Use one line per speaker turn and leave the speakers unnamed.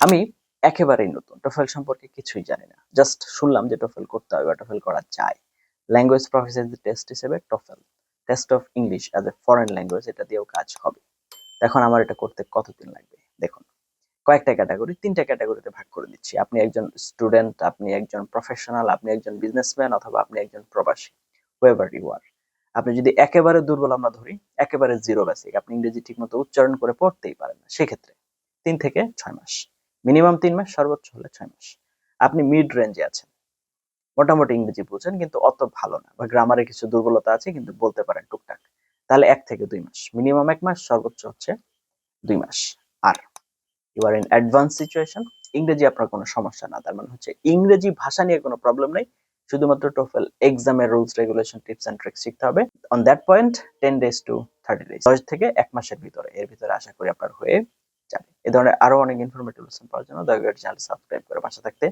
আমি একেবারেই নতুন। টোফেল সম্পর্কে কিছুই জানি না। জাস্ট শুনলাম যে টোফেল করতে হবে বা টোফেল করা যায়। ল্যাঙ্গুয়েজ প্রফেসিয়েন্সি টেস্ট হিসেবে TOEFL. Test of English as a foreign language এটা দিয়েও কাজ হবে। এখন আমার এটা করতে কতদিন লাগবে? দেখুন, কয়েকটা ক্যাটাগরি তিনটা ক্যাটাগরিতে ভাগ করে দিচ্ছি। আপনি একজন স্টুডেন্ট আপনি একজন প্রফেশনাল আপনি একজন বিজনেসম্যান অথবা আপনি একজন প্রবাসী হুয়েভার ইউ আর আপনি যদি একেবারে দুর্বল আমরা ধরি, একেবারে জিরো বেসিক আপনি ইংরেজি ঠিকমতো উচ্চারণ করে পড়তেই পারেন না। সেক্ষেত্রে তিন থেকে ছয় মাস। মিনিমাম তিন মাস, সর্বোচ্চ হলে ছয় মাস। আপনি মিড রেঞ্জে আছেন। মোটামুটি ইংরেজি বুঝেন, কিন্তু অত ভালো না। বা গ্রামারে কিছু দুর্বলতা আছে, কিন্তু বলতে পারেন টুকটাক। তাহলে এক থেকে দুই মাস। মিনিমাম এক মাস, সর্বোচ্চ হচ্ছে দুই মাস। আর you are in advance situation ইংরেজি আপনার কোনো সমস্যা না। তার মানে হচ্ছে ইংরেজি ভাষা নিয়ে কোনো প্রবলেম নেই। শুধুমাত্র টোফেল এক্সামের rules regulation tips and tricks শিখতে হবে। On that point ten days to thirty days দশ থেকে এক মাসের ভিতরে। এর ভিতরে আশা করি আপনার হয়ে এ ধরনের আরও অনেক ইনফরমেটিভ লেসন পাওয়ার জন্য দয়া করে চ্যানেল সাবস্ক্রাইব করে পাশে থাকতে